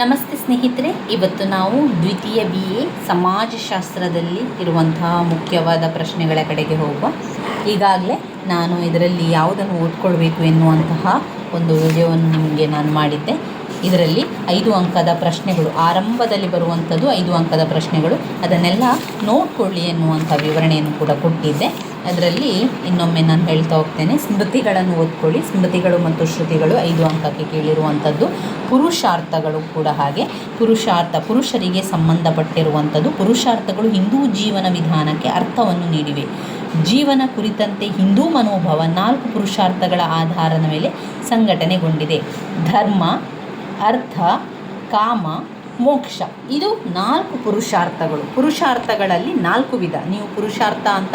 ನಮಸ್ತೆ ಸ್ನೇಹಿತರೆ, ಇವತ್ತು ನಾವು ದ್ವಿತೀಯ ಬಿ ಎ ಸಮಾಜಶಾಸ್ತ್ರದಲ್ಲಿ ಇರುವಂತಹ ಮುಖ್ಯವಾದ ಪ್ರಶ್ನೆಗಳ ಕಡೆಗೆ ಹೋಗುವ. ಈಗಾಗಲೇ ನಾನು ಇದರಲ್ಲಿ ಯಾವುದನ್ನು ಓದ್ಕೊಳ್ಬೇಕು ಎನ್ನುವಂತಹ ಒಂದು ವಿಡಿಯೋವನ್ನು ನಿಮಗೆ ನಾನು ಮಾಡಿದ್ದೆ. ಇದರಲ್ಲಿ ಐದು ಅಂಕದ ಪ್ರಶ್ನೆಗಳು, ಆರಂಭದಲ್ಲಿ ಬರುವಂಥದ್ದು ಐದು ಅಂಕದ ಪ್ರಶ್ನೆಗಳು. ಅದನ್ನೆಲ್ಲ ನೋಡಿಕೊಳ್ಳಿ ಎನ್ನುವಂಥ ವಿವರಣೆಯನ್ನು ಕೂಡ ಕೊಟ್ಟಿದ್ದೆ. ಅದರಲ್ಲಿ ಇನ್ನೊಮ್ಮೆ ನಾನು ಹೇಳ್ತಾ ಹೋಗ್ತೇನೆ. ಸ್ಮೃತಿಗಳನ್ನು ಓದ್ಕೊಳ್ಳಿ ಸ್ಮೃತಿಗಳು ಮತ್ತು ಶ್ರುತಿಗಳು ಐದು ಅಂಕಕ್ಕೆ ಕೇಳಿರುವಂಥದ್ದು. ಪುರುಷಾರ್ಥಗಳು ಕೂಡ ಹಾಗೆ. ಪುರುಷಾರ್ಥ, ಪುರುಷರಿಗೆ ಸಂಬಂಧಪಟ್ಟಿರುವಂಥದ್ದು. ಪುರುಷಾರ್ಥಗಳು ಹಿಂದೂ ಜೀವನ ವಿಧಾನಕ್ಕೆ ಅರ್ಥವನ್ನು ನೀಡಿವೆ. ಜೀವನ ಕುರಿತಂತೆ ಹಿಂದೂ ಮನೋಭಾವ ನಾಲ್ಕು ಪುರುಷಾರ್ಥಗಳ ಆಧಾರದ ಮೇಲೆ ಸಂಘಟನೆಗೊಂಡಿದೆ. ಧರ್ಮ, ಅರ್ಥ, ಕಾಮ, ಮೋಕ್ಷ. ಇದು ನಾಲ್ಕು ಪುರುಷಾರ್ಥಗಳು. ಪುರುಷಾರ್ಥಗಳಲ್ಲಿ ನಾಲ್ಕು ವಿಧ. ನೀವು ಪುರುಷಾರ್ಥ ಅಂತ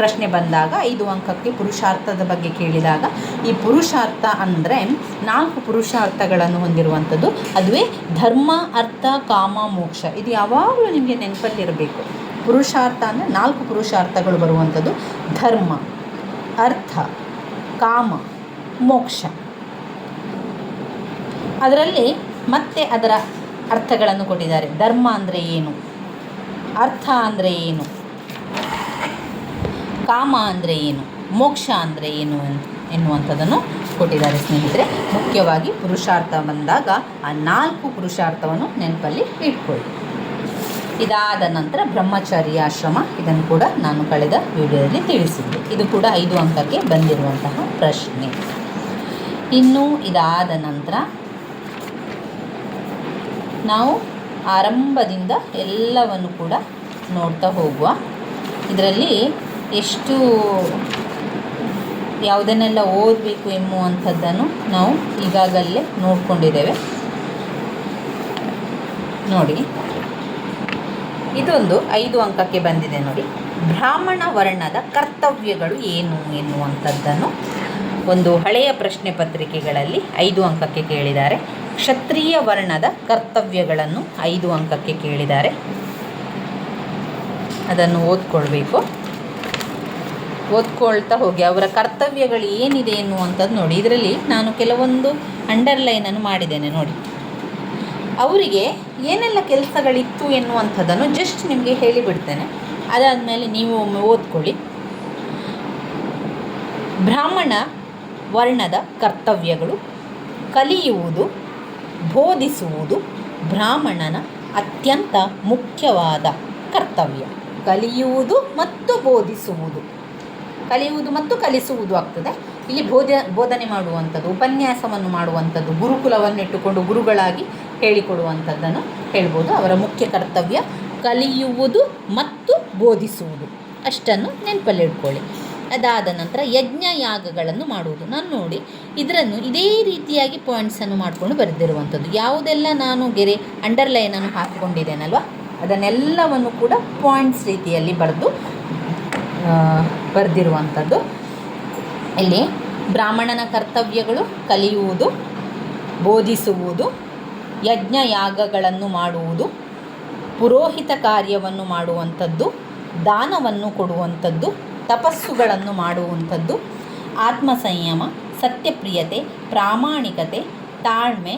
ಪ್ರಶ್ನೆ ಬಂದಾಗ ಐದು ಅಂಕಕ್ಕೆ ಪುರುಷಾರ್ಥದ ಬಗ್ಗೆ ಕೇಳಿದಾಗ, ಈ ಪುರುಷಾರ್ಥ ಅಂದರೆ ನಾಲ್ಕು ಪುರುಷಾರ್ಥಗಳನ್ನು ಹೊಂದಿರುವಂಥದ್ದು. ಅದುವೇ ಧರ್ಮ, ಅರ್ಥ, ಕಾಮ, ಮೋಕ್ಷ. ಇದು ಯಾವಾಗಲೂ ನಿಮಗೆ ನೆನಪಲ್ಲಿರಬೇಕು. ಪುರುಷಾರ್ಥ ಅಂದರೆ ನಾಲ್ಕು ಪುರುಷಾರ್ಥಗಳು ಬರುವಂಥದ್ದು. ಧರ್ಮ, ಅರ್ಥ, ಕಾಮ, ಮೋಕ್ಷ. ಅದರಲ್ಲಿ ಮತ್ತೆ ಅದರ ಅರ್ಥಗಳನ್ನು ಕೊಟ್ಟಿದ್ದಾರೆ. ಧರ್ಮ ಅಂದರೆ ಏನು? ಅರ್ಥ ಅಂದರೆ ಏನು? ಕಾಮ ಅಂದರೆ ಏನು? ಮೋಕ್ಷ ಅಂದರೆ ಏನು ಎನ್ನುವಂಥದ್ದನ್ನು ಕೊಟ್ಟಿದ್ದಾರೆ ಸ್ನೇಹಿತರೆ. ಮುಖ್ಯವಾಗಿ ಪುರುಷಾರ್ಥ ಬಂದಾಗ ಆ ನಾಲ್ಕು ಪುರುಷಾರ್ಥವನ್ನು ನೆನಪಲ್ಲಿ ಇಟ್ಕೊಳ್ಳಿ. ಇದಾದ ನಂತರ ಬ್ರಹ್ಮಚರ್ಯಾಶ್ರಮ ಇದನ್ನು ಕೂಡ ನಾನು ಕಳೆದ ವಿಡಿಯೋದಲ್ಲಿ ತಿಳಿಸಿದ್ದೆ. ಇದು ಕೂಡ ಐದು ಅಂಕಕ್ಕೆ ಬಂದಿರುವಂತಹ ಪ್ರಶ್ನೆ. ಇನ್ನು ಇದಾದ ನಂತರ ನಾವು ಆರಂಭದಿಂದ ಎಲ್ಲವನ್ನು ಕೂಡ ನೋಡ್ತಾ ಹೋಗುವ. ಇದರಲ್ಲಿ ಎಷ್ಟು ಯಾವುದನ್ನೆಲ್ಲ ಓದಬೇಕು ಎಂಬುವಂಥದ್ದನ್ನು ನಾವು ಈಗಾಗಲೇ ನೋಡಿಕೊಂಡಿದ್ದೇವೆ. ನೋಡಿ, ಇದೊಂದು ಐದು ಅಂಕಕ್ಕೆ ಬಂದಿದೆ ನೋಡಿ. ಬ್ರಾಹ್ಮಣ ವರ್ಣದ ಕರ್ತವ್ಯಗಳು ಏನು ಎನ್ನುವಂಥದ್ದನ್ನು ಒಂದು ಹಳೆಯ ಪ್ರಶ್ನೆ ಪತ್ರಿಕೆಗಳಲ್ಲಿ ಐದು ಅಂಕಕ್ಕೆ ಕೇಳಿದ್ದಾರೆ. ಕ್ಷತ್ರಿಯ ವರ್ಣದ ಕರ್ತವ್ಯಗಳನ್ನು ಐದು ಅಂಕಕ್ಕೆ ಕೇಳಿದ್ದಾರೆ. ಅದನ್ನು ಓದ್ಕೊಳ್ಬೇಕು. ಓದ್ಕೊಳ್ತಾ ಹೋಗಿ, ಅವರ ಕರ್ತವ್ಯಗಳು ಏನಿದೆ ಎನ್ನುವಂಥದ್ದು ನೋಡಿ. ಇದರಲ್ಲಿ ನಾನು ಕೆಲವೊಂದು ಅಂಡರ್ಲೈನನ್ನು ಮಾಡಿದ್ದೇನೆ ನೋಡಿ. ಅವರಿಗೆ ಏನೆಲ್ಲ ಕೆಲಸಗಳಿತ್ತು ಎನ್ನುವಂಥದ್ದನ್ನು ಜಸ್ಟ್ ನಿಮಗೆ ಹೇಳಿಬಿಡ್ತೇನೆ. ಅದಾದಮೇಲೆ ನೀವು ಒಮ್ಮೆ ಓದ್ಕೊಳ್ಳಿ. ಬ್ರಾಹ್ಮಣ ವರ್ಣದ ಕರ್ತವ್ಯಗಳು, ಕಲಿಯುವುದು, ಬೋಧಿಸುವುದು ಬ್ರಾಹ್ಮಣನ ಅತ್ಯಂತ ಮುಖ್ಯವಾದ ಕರ್ತವ್ಯ. ಕಲಿಯುವುದು ಮತ್ತು ಬೋಧಿಸುವುದು. ಕಲಿಯುವುದು ಮತ್ತು ಕಲಿಸುವುದು ಆಗ್ತದೆ. ಇಲ್ಲಿ ಬೋಧ ಬೋಧನೆ ಮಾಡುವಂಥದ್ದು, ಉಪನ್ಯಾಸವನ್ನು ಮಾಡುವಂಥದ್ದು, ಗುರುಕುಲವನ್ನಿಟ್ಟುಕೊಂಡು ಗುರುಗಳಾಗಿ ಹೇಳಿಕೊಡುವಂಥದ್ದನ್ನು ಹೇಳ್ಬೋದು. ಅವರ ಮುಖ್ಯ ಕರ್ತವ್ಯ ಕಲಿಯುವುದು ಮತ್ತು ಬೋಧಿಸುವುದು. ಅಷ್ಟನ್ನು ನೆನಪಲ್ಲಿಡ್ಕೊಳ್ಳಿ ಅದಾದ ನಂತರ ಯಜ್ಞ ಯಾಗಗಳನ್ನು ಮಾಡುವುದು. ನಾನು ನೋಡಿ, ಇದರನ್ನು ಇದೇ ರೀತಿಯಾಗಿ ಪಾಯಿಂಟ್ಸನ್ನು ಮಾಡಿಕೊಂಡು ಬರೆದಿರುವಂಥದ್ದು. ಯಾವುದೆಲ್ಲ ನಾನು ಗೆರೆ ಅಂಡರ್ಲೈನನ್ನು ಹಾಕಿಕೊಂಡಿದ್ದೇನಲ್ವ, ಅದನ್ನೆಲ್ಲವನ್ನು ಕೂಡ ಪಾಯಿಂಟ್ಸ್ ರೀತಿಯಲ್ಲಿ ಬರೆದು ಬರೆದಿರುವಂಥದ್ದು. ಇಲ್ಲಿ ಬ್ರಾಹ್ಮಣನ ಕರ್ತವ್ಯಗಳು ಕಲಿಯುವುದು, ಬೋಧಿಸುವುದು ಯಜ್ಞ ಯಾಗಗಳನ್ನು ಮಾಡುವುದು, ಪುರೋಹಿತ ಕಾರ್ಯವನ್ನು ಮಾಡುವಂಥದ್ದು, ದಾನವನ್ನು ಕೊಡುವಂಥದ್ದು, ತಪಸ್ಸುಗಳನ್ನು ಮಾಡುವಂಥದ್ದು ಆತ್ಮ ಸಂಯಮ ಸತ್ಯಪ್ರಿಯತೆ, ಪ್ರಾಮಾಣಿಕತೆ, ತಾಳ್ಮೆ,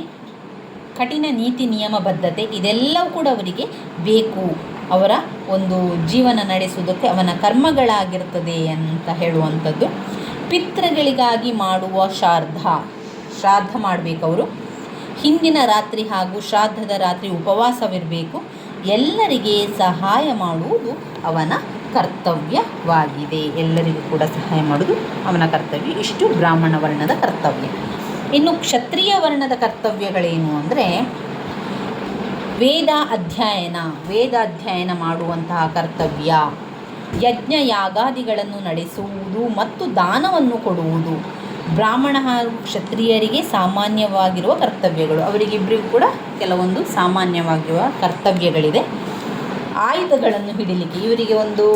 ಕಠಿಣ ನೀತಿ ನಿಯಮಬದ್ಧತೆ ಇದೆಲ್ಲವೂ ಕೂಡ ಅವರಿಗೆ ಬೇಕು. ಅವರ ಒಂದು ಜೀವನ ನಡೆಸುವುದಕ್ಕೆ ಅವನ ಕರ್ಮಗಳಾಗಿರ್ತದೆ ಅಂತ ಹೇಳುವಂಥದ್ದು. ಪಿತೃಗಳಿಗಾಗಿ ಮಾಡುವ ಶ್ರಾದ್ದ. ಶ್ರಾದ್ದ ಮಾಡಬೇಕು ಅವರು. ಹಿಂದಿನ ರಾತ್ರಿ ಹಾಗೂ ಶ್ರಾದ್ದದ ರಾತ್ರಿ ಉಪವಾಸವಿರಬೇಕು. ಎಲ್ಲರಿಗೆ ಸಹಾಯ ಮಾಡುವುದು ಅವನ ಕರ್ತವ್ಯವಾಗಿದೆ. ಎಲ್ಲರಿಗೂ ಕೂಡ ಸಹಾಯ ಮಾಡುವುದು ಅವನ ಕರ್ತವ್ಯ. ಇಷ್ಟು ಬ್ರಾಹ್ಮಣ ವರ್ಣದ ಕರ್ತವ್ಯ. ಇನ್ನು ಕ್ಷತ್ರಿಯ ವರ್ಣದ ಕರ್ತವ್ಯಗಳೇನು ಅಂದರೆ ವೇದ ಅಧ್ಯಯನ ವೇದ ಅಧ್ಯಯನ ಮಾಡುವಂತಹ ಕರ್ತವ್ಯ. ಯಜ್ಞ ಯಾಗಾದಿಗಳನ್ನು ನಡೆಸುವುದು ಮತ್ತು ದಾನವನ್ನು ಕೊಡುವುದು. ಬ್ರಾಹ್ಮಣ ಹಾಗೂ ಕ್ಷತ್ರಿಯರಿಗೆ ಸಾಮಾನ್ಯವಾಗಿರುವ ಕರ್ತವ್ಯಗಳು. ಅವರಿಗಿಬ್ಬರಿಗೂ ಕೂಡ ಕೆಲವೊಂದು ಸಾಮಾನ್ಯವಾಗಿರುವ ಕರ್ತವ್ಯಗಳಿದೆ. ಆಯುಧಗಳನ್ನು ಹಿಡಿಲಿಕ್ಕೆ ಇವರಿಗೆ ಒಂದು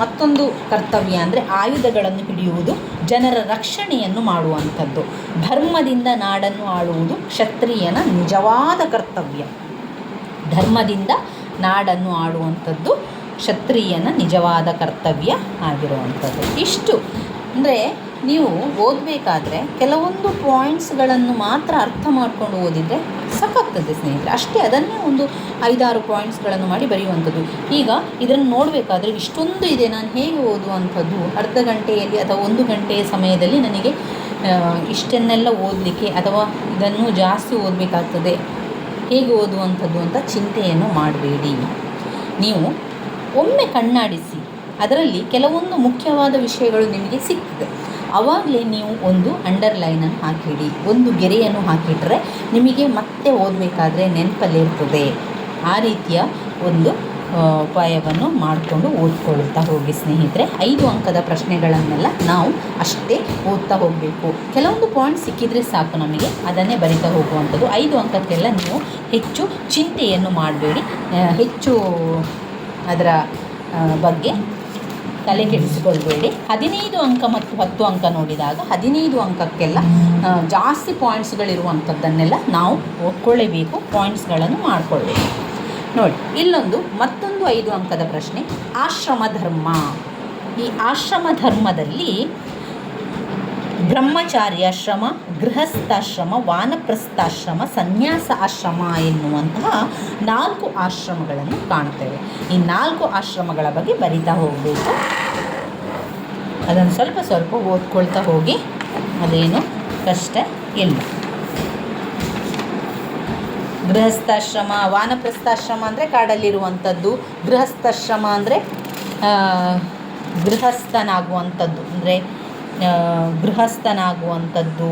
ಮತ್ತೊಂದು ಕರ್ತವ್ಯ ಅಂದರೆ ಆಯುಧಗಳನ್ನು ಹಿಡಿಯುವುದು, ಜನರ ರಕ್ಷಣೆಯನ್ನು ಮಾಡುವಂಥದ್ದು. ಧರ್ಮದಿಂದ ನಾಡನ್ನು ಆಳುವುದು ಕ್ಷತ್ರಿಯನ ನಿಜವಾದ ಕರ್ತವ್ಯ. ಧರ್ಮದಿಂದ ನಾಡನ್ನು ಆಡುವಂಥದ್ದು ಕ್ಷತ್ರಿಯನ ನಿಜವಾದ ಕರ್ತವ್ಯ ಆಗಿರುವಂಥದ್ದು. ಇಷ್ಟು. ಅಂದರೆ ನೀವು ಓದಬೇಕಾದ್ರೆ ಕೆಲವೊಂದು ಪಾಯಿಂಟ್ಸ್ಗಳನ್ನು ಮಾತ್ರ ಅರ್ಥ ಮಾಡಿಕೊಂಡು ಓದಿದರೆ ಸಾಕಾಗ್ತದೆ ಸ್ನೇಹಿತರೆ. ಅಷ್ಟೇ ಅದನ್ನೇ ಒಂದು ಐದಾರು ಪಾಯಿಂಟ್ಸ್ಗಳನ್ನು ಮಾಡಿ ಬರೆಯುವಂಥದ್ದು. ಈಗ ಇದನ್ನು ನೋಡಬೇಕಾದ್ರೆ ಇಷ್ಟೊಂದು ಇದೆ. ನಾನು ಹೇಗೆ ಓದುವಂಥದ್ದು? ಅರ್ಧ ಗಂಟೆಯಲ್ಲಿ ಅಥವಾ ಒಂದು ಗಂಟೆಯ ಸಮಯದಲ್ಲಿ ನನಗೆ ಇಷ್ಟನ್ನೆಲ್ಲ ಓದಲಿಕ್ಕೆ ಅಥವಾ ಇದನ್ನು ಜಾಸ್ತಿ ಓದಬೇಕಾಗ್ತದೆ. ಹೇಗೆ ಓದುವಂಥದ್ದು ಅಂತ ಚಿಂತೆಯನ್ನು ಮಾಡಬೇಡಿ. ನೀವು ಒಮ್ಮೆ ಕಣ್ಣಾಡಿಸಿ, ಅದರಲ್ಲಿ ಕೆಲವೊಂದು ಮುಖ್ಯವಾದ ವಿಷಯಗಳು ನಿಮಗೆ ಸಿಗ್ತದೆ. ಆವಾಗಲೇ ನೀವು ಒಂದು ಅಂಡರ್ಲೈನನ್ನು ಹಾಕಿಡಿ, ಒಂದು ಗೆರೆಯನ್ನು ಹಾಕಿಟ್ರೆ ನಿಮಗೆ ಮತ್ತೆ ಓದಬೇಕಾದ್ರೆ ನೆನಪಲ್ಲಿರ್ತದೆ ಆ ರೀತಿಯ ಒಂದು ಉಪಾಯವನ್ನು ಮಾಡಿಕೊಂಡು ಓದ್ಕೊಳ್ತಾ ಹೋಗಿ ಸ್ನೇಹಿತರೆ. ಐದು ಅಂಕದ ಪ್ರಶ್ನೆಗಳನ್ನೆಲ್ಲ ನಾವು ಅಷ್ಟೇ ಓದ್ತಾ ಹೋಗಬೇಕು. ಕೆಲವೊಂದು ಪಾಯಿಂಟ್ ಸಿಕ್ಕಿದರೆ ಸಾಕು ನಮಗೆ, ಅದನ್ನೇ ಬರಿತಾ ಹೋಗುವಂಥದ್ದು. ಐದು ಅಂಕಕ್ಕೆಲ್ಲ ನೀವು ಹೆಚ್ಚು ಚಿಂತೆಯನ್ನು ಮಾಡಬೇಡಿ. ಹೆಚ್ಚು ಅದರ ಬಗ್ಗೆ ತಲೆ ಕೆಡಿಸಿಕೊಳ್ಬೇಡಿ. ಹದಿನೈದು ಅಂಕ ಮತ್ತು ಹತ್ತು ಅಂಕ ನೋಡಿದಾಗ ಹದಿನೈದು ಅಂಕಕ್ಕೆಲ್ಲ ಜಾಸ್ತಿ ಪಾಯಿಂಟ್ಸ್ಗಳಿರುವಂಥದ್ದನ್ನೆಲ್ಲ ನಾವು ಓದ್ಕೊಳ್ಳೇಬೇಕು ಪಾಯಿಂಟ್ಸ್ಗಳನ್ನು ಮಾಡಿಕೊಳ್ಬೇಕು. ನೋಡಿ, ಇಲ್ಲೊಂದು ಮತ್ತೊಂದು ಐದು ಅಂಕದ ಪ್ರಶ್ನೆ, ಆಶ್ರಮ ಧರ್ಮ. ಈ ಆಶ್ರಮ ಧರ್ಮದಲ್ಲಿ ಬ್ರಹ್ಮಚಾರ್ಯಾಶ್ರಮ, ಗೃಹಸ್ಥಾಶ್ರಮ, ವಾನಪ್ರಸ್ಥಾಶ್ರಮ, ಸನ್ಯಾಸ ಆಶ್ರಮ ಎನ್ನುವಂತಹ ನಾಲ್ಕು ಆಶ್ರಮಗಳನ್ನು ಕಾಣ್ತೇವೆ ಈ ನಾಲ್ಕು ಆಶ್ರಮಗಳ ಬಗ್ಗೆ ಬರಿತಾ ಹೋಗಬೇಕು. ಅದನ್ನು ಸ್ವಲ್ಪ ಸ್ವಲ್ಪ ಓದ್ಕೊಳ್ತಾ ಹೋಗಿ, ಅದೇನು ಕಷ್ಟ ಇಲ್ಲ. ಗೃಹಸ್ಥಾಶ್ರಮ, ವಾನಪ್ರಸ್ಥಾಶ್ರಮ ಅಂದರೆ ಕಾಡಲ್ಲಿರುವಂಥದ್ದು. ಗೃಹಸ್ಥಾಶ್ರಮ ಅಂದರೆ ಗೃಹಸ್ಥನಾಗುವಂಥದ್ದು. ಅಂದರೆ ಗೃಹಸ್ಥನಾಗುವಂಥದ್ದು.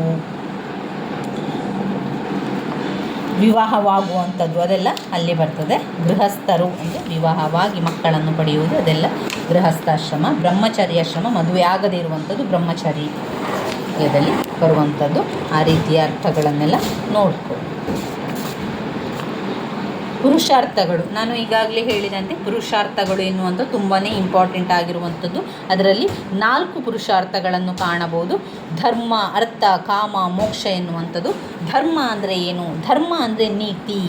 ವಿವಾಹವಾಗುವಂಥದ್ದು. ಅದೆಲ್ಲ ಅಲ್ಲಿ ಬರ್ತದೆ. ಗೃಹಸ್ಥರು ಅಂದರೆ ವಿವಾಹವಾಗಿ ಮಕ್ಕಳನ್ನು ಪಡೆಯುವುದು. ಅದೆಲ್ಲ ಗೃಹಸ್ಥಾಶ್ರಮ ಬ್ರಹ್ಮಚರ್ಯಾಶ್ರಮ ಮದುವೆ ಆಗದೇ ಇರುವಂಥದ್ದು ಬ್ರಹ್ಮಚರ್ಯದಲ್ಲಿ ಬರುವಂಥದ್ದು. ಆ ರೀತಿಯ ಅರ್ಥಗಳನ್ನೆಲ್ಲ ನೋಡ್ಕೊ ಪುರುಷಾರ್ಥಗಳು. ನಾನು ಈಗಾಗಲೇ ಹೇಳಿದಂತೆ ಪುರುಷಾರ್ಥಗಳು ಎನ್ನುವಂಥ ತುಂಬಾ ಇಂಪಾರ್ಟೆಂಟ್ ಆಗಿರುವಂಥದ್ದು. ಅದರಲ್ಲಿ ನಾಲ್ಕು ಪುರುಷಾರ್ಥಗಳನ್ನು ಕಾಣಬಹುದು. ಧರ್ಮ, ಅರ್ಥ, ಕಾಮ, ಮೋಕ್ಷ ಎನ್ನುವಂಥದ್ದು. ಧರ್ಮ ಅಂದರೆ ಏನು? ಧರ್ಮ ಅಂದರೆ ನೀತಿ.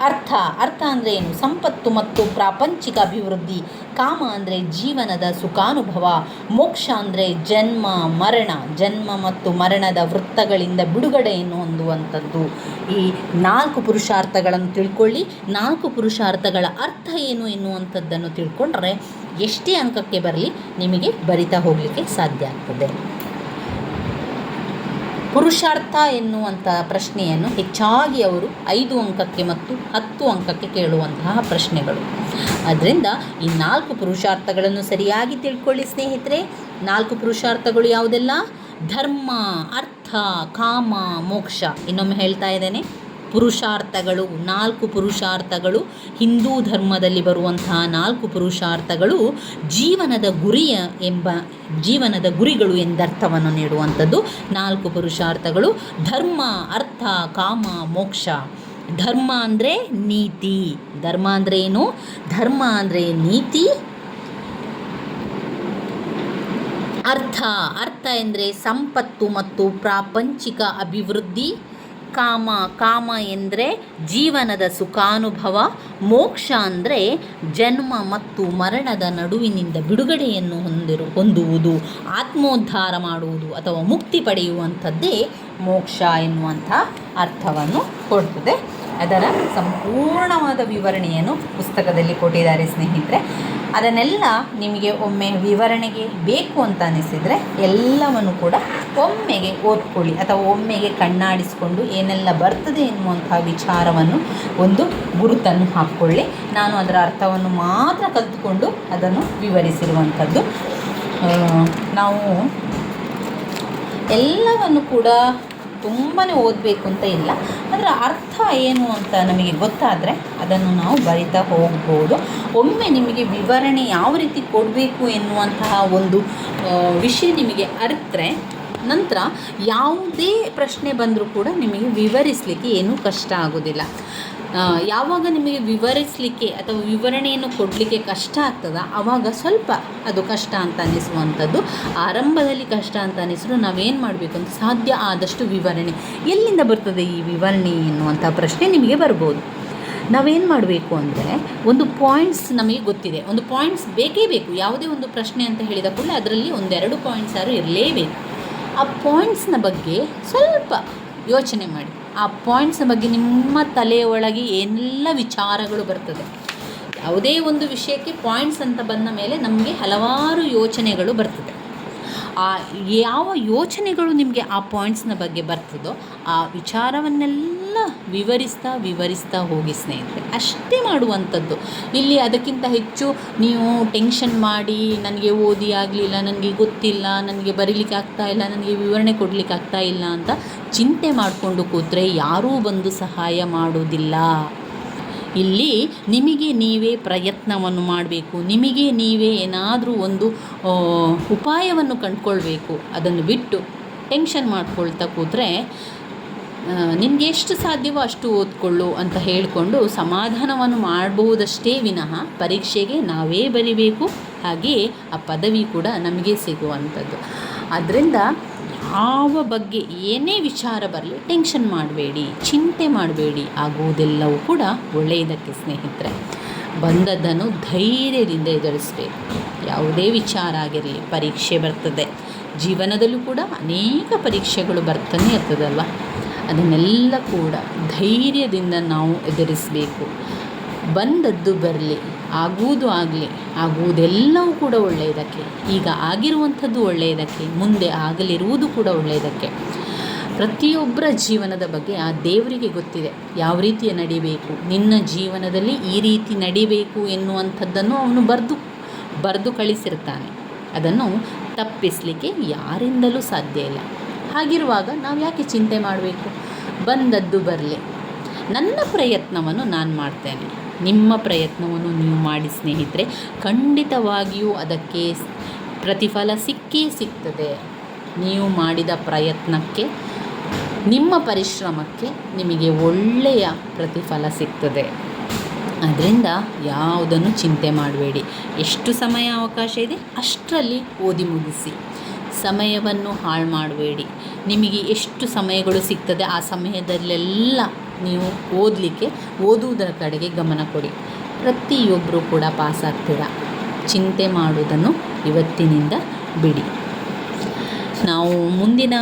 ಅರ್ಥ. ಅರ್ಥ ಅಂದರೆ ಏನು? ಸಂಪತ್ತು ಮತ್ತು ಪ್ರಾಪಂಚಿಕ ಅಭಿವೃದ್ಧಿ. ಕಾಮ ಅಂದರೆ ಜೀವನದ ಸುಖಾನುಭವ. ಮೋಕ್ಷ ಅಂದರೆ ಜನ್ಮ, ಮರಣ. ಜನ್ಮ ಮತ್ತು ಮರಣದ ವೃತ್ತಗಳಿಂದ ಬಿಡುಗಡೆಯನ್ನು ಹೊಂದುವಂಥದ್ದು. ಈ ನಾಲ್ಕು ಪುರುಷಾರ್ಥಗಳನ್ನು ತಿಳ್ಕೊಳ್ಳಿ. ನಾಲ್ಕು ಪುರುಷಾರ್ಥಗಳ ಅರ್ಥ ಏನು ಎನ್ನುವಂಥದ್ದನ್ನು ತಿಳ್ಕೊಂಡ್ರೆ ಎಷ್ಟೇ ಅಂಕಕ್ಕೆ ಬರಲಿ ನಿಮಗೆ ಬರಿತಾ ಹೋಗಲಿಕ್ಕೆ ಸಾಧ್ಯ ಆಗ್ತದೆ. ಪುರುಷಾರ್ಥ ಎನ್ನುವಂಥ ಪ್ರಶ್ನೆಯನ್ನು ಹೆಚ್ಚಾಗಿ ಅವರು ಐದು ಅಂಕಕ್ಕೆ ಮತ್ತು ಹತ್ತು ಅಂಕಕ್ಕೆ ಕೇಳುವಂತಹ ಪ್ರಶ್ನೆಗಳು. ಅದರಿಂದ ಈ ನಾಲ್ಕು ಪುರುಷಾರ್ಥಗಳನ್ನು ಸರಿಯಾಗಿ ತಿಳ್ಕೊಳ್ಳಿ ಸ್ನೇಹಿತರೆ. ನಾಲ್ಕು ಪುರುಷಾರ್ಥಗಳು ಯಾವುದೆಲ್ಲ? ಧರ್ಮ, ಅರ್ಥ, ಕಾಮ, ಮೋಕ್ಷ ಇನ್ನೊಮ್ಮೆ ಹೇಳ್ತಾ ಇದ್ದೇನೆ. ಪುರುಷಾರ್ಥಗಳು, ನಾಲ್ಕು ಪುರುಷಾರ್ಥಗಳು, ಹಿಂದೂ ಧರ್ಮದಲ್ಲಿ ಬರುವಂತಹ ನಾಲ್ಕು ಪುರುಷಾರ್ಥಗಳು ಜೀವನದ ಗುರಿಯ ಎಂಬ, ಜೀವನದ ಗುರಿಗಳು ಎಂದರ್ಥವನ್ನು ನೀಡುವಂಥದ್ದು. ನಾಲ್ಕು ಪುರುಷಾರ್ಥಗಳು, ಧರ್ಮ, ಅರ್ಥ, ಕಾಮ, ಮೋಕ್ಷ. ಧರ್ಮ ಅಂದರೆ ನೀತಿ. ಧರ್ಮ ಅಂದರೆ ಏನು? ಧರ್ಮ ಅಂದರೆ ನೀತಿ. ಅರ್ಥ. ಅರ್ಥ ಎಂದರೆ ಸಂಪತ್ತು ಮತ್ತು ಪ್ರಾಪಂಚಿಕ ಅಭಿವೃದ್ಧಿ. ಕಾಮ ಕಾಮ ಎಂದರೆ ಜೀವನದ ಸುಖಾನುಭವ, ಮೋಕ್ಷ ಅಂದರೆ ಜನ್ಮ ಮತ್ತು ಮರಣದ ನಡುವಿನಿಂದ ಬಿಡುಗಡೆಯನ್ನು ಹೊಂದಿರು, ಹೊಂದುವುದು, ಆತ್ಮೋದ್ಧಾರ ಮಾಡುವುದು ಅಥವಾ ಮುಕ್ತಿ ಪಡೆಯುವಂಥದ್ದೇ ಮೋಕ್ಷ ಎನ್ನುವಂಥ ಅರ್ಥವನ್ನು ಕೊಡ್ತದೆ. ಅದರ ಸಂಪೂರ್ಣವಾದ ವಿವರಣೆಯನ್ನು ಪುಸ್ತಕದಲ್ಲಿ ಕೊಟ್ಟಿದ್ದಾರೆ ಸ್ನೇಹಿತರೆ. ಅದನ್ನೆಲ್ಲ ನಿಮಗೆ ಒಮ್ಮೆ ವಿವರಣೆಗೆ ಬೇಕು ಅಂತ ಅನಿಸಿದರೆ ಎಲ್ಲವನ್ನು ಕೂಡ ಒಮ್ಮೆಗೆ ಓದ್ಕೊಳ್ಳಿ ಅಥವಾ ಒಮ್ಮೆಗೆ ಕಣ್ಣಾಡಿಸಿಕೊಂಡು ಏನೆಲ್ಲ ಬರ್ತದೆ ಎನ್ನುವಂಥ ವಿಚಾರವನ್ನು ಒಂದು ಗುರುತನ್ನು ಹಾಕ್ಕೊಳ್ಳಿ. ನಾನು ಅದರ ಅರ್ಥವನ್ನು ಮಾತ್ರ ಕಲಿತುಕೊಂಡು ಅದನ್ನು ವಿವರಿಸಿರುವಂಥದ್ದು. ನಾವು ಎಲ್ಲವನ್ನು ಕೂಡ ತುಂಬಾ ಓದಬೇಕು ಅಂತ ಇಲ್ಲ. ಅದರ ಅರ್ಥ ಏನು ಅಂತ ನಮಗೆ ಗೊತ್ತಾದರೆ ಅದನ್ನು ನಾವು ಬರಿತಾ ಹೋಗ್ಬೋದು. ಒಮ್ಮೆ ನಿಮಗೆ ವಿವರಣೆ ಯಾವ ರೀತಿ ಕೊಡಬೇಕು ಎನ್ನುವಂತಹ ಒಂದು ವಿಷಯ ನಿಮಗೆ ಅರಿತರೆ ನಂತರ ಯಾವುದೇ ಪ್ರಶ್ನೆ ಬಂದರೂ ಕೂಡ ನಿಮಗೆ ವಿವರಿಸಲಿಕ್ಕೆ ಏನೂ ಕಷ್ಟ ಆಗೋದಿಲ್ಲ. ಯಾವಾಗ ನಿಮಗೆ ವಿವರಿಸಲಿಕ್ಕೆ ಅಥವಾ ವಿವರಣೆಯನ್ನು ಕೊಡಲಿಕ್ಕೆ ಕಷ್ಟ ಆಗ್ತದ? ಆವಾಗ ಸ್ವಲ್ಪ ಅದು ಕಷ್ಟ ಅಂತ ಅನ್ನಿಸುವಂಥದ್ದು. ಆರಂಭದಲ್ಲಿ ಕಷ್ಟ ಅಂತ ಅನ್ನಿಸಿದ್ರು ನಾವೇನು ಮಾಡಬೇಕು ಅಂತ ಸಾಧ್ಯ ಆದಷ್ಟು ವಿವರಣೆ. ಎಲ್ಲಿಂದ ಬರ್ತದೆ ಈ ವಿವರಣೆ ಎನ್ನುವಂಥ ಪ್ರಶ್ನೆ ನಿಮಗೆ ಬರ್ಬೋದು. ನಾವೇನು ಮಾಡಬೇಕು ಅಂದರೆ ಒಂದು ಪಾಯಿಂಟ್ಸ್ ನಮಗೆ ಗೊತ್ತಿದೆ. ಒಂದು ಪಾಯಿಂಟ್ಸ್ ಬೇಕೇ ಬೇಕು. ಯಾವುದೇ ಒಂದು ಪ್ರಶ್ನೆ ಅಂತ ಹೇಳಿದ ಕೂಡಲೇ ಅದರಲ್ಲಿ ಒಂದೆರಡು ಪಾಯಿಂಟ್ಸ್ ಆದರೂ ಇರಲೇಬೇಕು. ಆ ಪಾಯಿಂಟ್ಸ್ನ ಬಗ್ಗೆ ಸ್ವಲ್ಪ ಯೋಚನೆ ಮಾಡಿ. ಆ ಪಾಯಿಂಟ್ಸ್ ಬಗ್ಗೆ ನಿಮ್ಮ ತಲೆಯ ಒಳಗೆ ಎಲ್ಲ ವಿಚಾರಗಳು ಬರ್ತದೆ? ಯಾವುದೇ ಒಂದು ವಿಷಯಕ್ಕೆ ಪಾಯಿಂಟ್ಸ್ ಅಂತ ಬಂದ ಮೇಲೆ ನಮಗೆ ಹಲವಾರು ಯೋಚನೆಗಳು ಬರ್ತದೆ. ಆ ಯಾವ ಯೋಚನೆಗಳು ನಿಮಗೆ ಆ ಪಾಯಿಂಟ್ಸ್ನ ಬಗ್ಗೆ ಬರ್ತದೋ, ಆ ವಿಚಾರವನ್ನೆಲ್ಲ ವಿವರಿಸ್ತಾ ವಿವರಿಸ್ತಾ ಹೋಗಿ ಸ್ನೇಹಿತರೆ, ಅಷ್ಟೇ ಮಾಡುವಂಥದ್ದು. ಇಲ್ಲಿ ಅದಕ್ಕಿಂತ ಹೆಚ್ಚು ನೀವು ಟೆನ್ಷನ್ ಮಾಡಿ, ನನಗೆ ಓದಿ ಆಗಲಿಲ್ಲ, ನನಗೆ ಗೊತ್ತಿಲ್ಲ, ನನಗೆ ಬರೀಲಿಕ್ಕೆ ಆಗ್ತಾ ಇಲ್ಲ, ನನಗೆ ವಿವರಣೆ ಕೊಡಲಿಕ್ಕೆ ಆಗ್ತಾ ಇಲ್ಲ ಅಂತ ಚಿಂತೆ ಮಾಡಿಕೊಂಡು ಕೂತ್ರೆ ಯಾರೂ ಬಂದು ಸಹಾಯ ಮಾಡೋದಿಲ್ಲ. ಇಲ್ಲಿ ನಿಮಗೆ ನೀವೇ ಪ್ರಯತ್ನವನ್ನು ಮಾಡಬೇಕು, ನಿಮಗೆ ನೀವೇ ಏನಾದರೂ ಒಂದು ಉಪಾಯವನ್ನು ಕಂಡುಕೊಳ್ಬೇಕು. ಅದನ್ನು ಬಿಟ್ಟು ಟೆನ್ಷನ್ ಮಾಡ್ಕೊಳ್ತಾ ಕೂತ್ರೆ ನಿನಗೆ ಎಷ್ಟು ಸಾಧ್ಯವೋ ಅಷ್ಟು ಓದ್ಕೊಳ್ಳು ಅಂತ ಹೇಳಿಕೊಂಡು ಸಮಾಧಾನವನ್ನು ಮಾಡಬಹುದಷ್ಟೇ ವಿನಃ ಪರೀಕ್ಷೆಗೆ ನಾವೇ ಬರಿಬೇಕು. ಹಾಗೆಯೇ ಆ ಪದವಿ ಕೂಡ ನಮಗೆ ಸಿಗುವಂಥದ್ದು. ಆದ್ದರಿಂದ ಯಾವ ಬಗ್ಗೆ ಏನೇ ವಿಚಾರ ಬರಲಿ ಟೆನ್ಷನ್ ಮಾಡಬೇಡಿ, ಚಿಂತೆ ಮಾಡಬೇಡಿ, ಆಗುವುದೆಲ್ಲವೂ ಕೂಡ ಒಳ್ಳೆಯದಕ್ಕೆ ಸ್ನೇಹಿತರೆ. ಬಂದದ್ದನ್ನು ಧೈರ್ಯದಿಂದ ಎದುರಿಸಬೇಕು. ಯಾವುದೇ ವಿಚಾರ ಆಗಿರಲಿ, ಪರೀಕ್ಷೆ ಬರ್ತದೆ. ಜೀವನದಲ್ಲೂ ಕೂಡ ಅನೇಕ ಪರೀಕ್ಷೆಗಳು ಬರ್ತಾನೆ ಇರ್ತದಲ್ವ? ಅದನ್ನೆಲ್ಲ ಕೂಡ ಧೈರ್ಯದಿಂದ ನಾವು ಎದುರಿಸಬೇಕು. ಬಂದದ್ದು ಬರಲಿ, ಆಗುವುದು ಆಗಲಿ, ಆಗುವುದೆಲ್ಲವೂ ಕೂಡ ಒಳ್ಳೆಯದಕ್ಕೆ. ಈಗ ಆಗಿರುವಂಥದ್ದು ಒಳ್ಳೆಯದಕ್ಕೆ, ಮುಂದೆ ಆಗಲಿರುವುದು ಕೂಡ ಒಳ್ಳೆಯದಕ್ಕೆ. ಪ್ರತಿಯೊಬ್ಬರ ಜೀವನದ ಬಗ್ಗೆ ಆ ದೇವರಿಗೆ ಗೊತ್ತಿದೆ. ಯಾವ ರೀತಿ ನಡಿಬೇಕು, ನಿನ್ನ ಜೀವನದಲ್ಲಿ ಈ ರೀತಿ ನಡಿಬೇಕು ಎನ್ನುವಂಥದ್ದನ್ನು ಅವನು ಬರೆದು ಬರೆದು ಕಳಿಸಿರ್ತಾನೆ. ಅದನ್ನು ತಪ್ಪಿಸಲಿಕ್ಕೆ ಯಾರಿಂದಲೂ ಸಾಧ್ಯ ಇಲ್ಲ. ಹಾಗಿರುವಾಗ ನಾವು ಯಾಕೆ ಚಿಂತೆ ಮಾಡಬೇಕು? ಬಂದದ್ದು ಬರಲಿ. ನನ್ನ ಪ್ರಯತ್ನವನ್ನು ನಾನು ಮಾಡ್ತೇನೆ. ನಿಮ್ಮ ಪ್ರಯತ್ನವನ್ನು ನೀವು ಮಾಡಿ ಸ್ನೇಹಿತರೆ, ಖಂಡಿತವಾಗಿಯೂ ಅದಕ್ಕೆ ಪ್ರತಿಫಲ ಸಿಕ್ಕೇ ಸಿಗ್ತದೆ. ನೀವು ಮಾಡಿದ ಪ್ರಯತ್ನಕ್ಕೆ, ನಿಮ್ಮ ಪರಿಶ್ರಮಕ್ಕೆ ನಿಮಗೆ ಒಳ್ಳೆಯ ಪ್ರತಿಫಲ ಸಿಗ್ತದೆ. ಅದರಿಂದ ಯಾವುದನ್ನು ಚಿಂತೆ ಮಾಡಬೇಡಿ. ಎಷ್ಟು ಸಮಯ ಅವಕಾಶ ಇದೆ, ಅಷ್ಟರಲ್ಲಿ ಓದಿ ಮುಗಿಸಿ. ಸಮಯವನ್ನು ಹಾಳು ಮಾಡಬೇಡಿ. ನಿಮಗೆ ಎಷ್ಟು ಸಮಯಗಳು ಸಿಗ್ತದೆ ಆ ಸಮಯದಲ್ಲೆಲ್ಲ ನೀವು ಓದಲಿಕ್ಕೆ, ಓದುವುದರ ಕಡೆಗೆ ಗಮನ ಕೊಡಿ. ಪ್ರತಿಯೊಬ್ಬರೂ ಕೂಡ ಪಾಸ್ ಆಗ್ತೀರ ಚಿಂತೆ ಮಾಡುವುದನ್ನು ಇವತ್ತಿನಿಂದ ಬಿಡಿ. ನಾವು ಮುಂದಿನ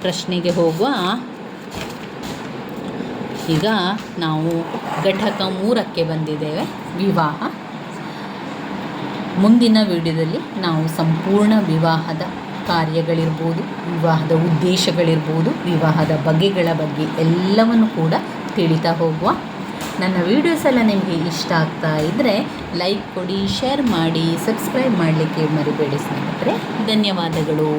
ಪ್ರಶ್ನೆಗೆ ಹೋಗುವ. ಈಗ ನಾವು ಘಟಕ ಮೂರಕ್ಕೆ ಬಂದಿದ್ದೇವೆ, ವಿವಾಹ. ಮುಂದಿನ ವಿಡಿಯೋದಲ್ಲಿ ನಾವು ಸಂಪೂರ್ಣ ವಿವಾಹದ ಕಾರ್ಯಗಳಿರ್ಬೋದು, ವಿವಾಹದ ಉದ್ದೇಶಗಳಿರ್ಬೋದು, ವಿವಾಹದ ಬಗೆಗಳ ಬಗ್ಗೆ ಎಲ್ಲವನ್ನು ಕೂಡ ತಿಳಿತಾ ಹೋಗುವ ನನ್ನ ವೀಡಿಯೋಸ್ ಎಲ್ಲ ನಿಮಗೆ ಇಷ್ಟ ಆಗ್ತಾ ಇದ್ದರೆ ಲೈಕ್ ಕೊಡಿ ಶೇರ್ ಮಾಡಿ ಸಬ್ಸ್ಕ್ರೈಬ್ ಮಾಡಲಿಕ್ಕೆ ಮರಿಬೇಡಿ ಸ್ನೇಹಿತರೆ. ಧನ್ಯವಾದಗಳು.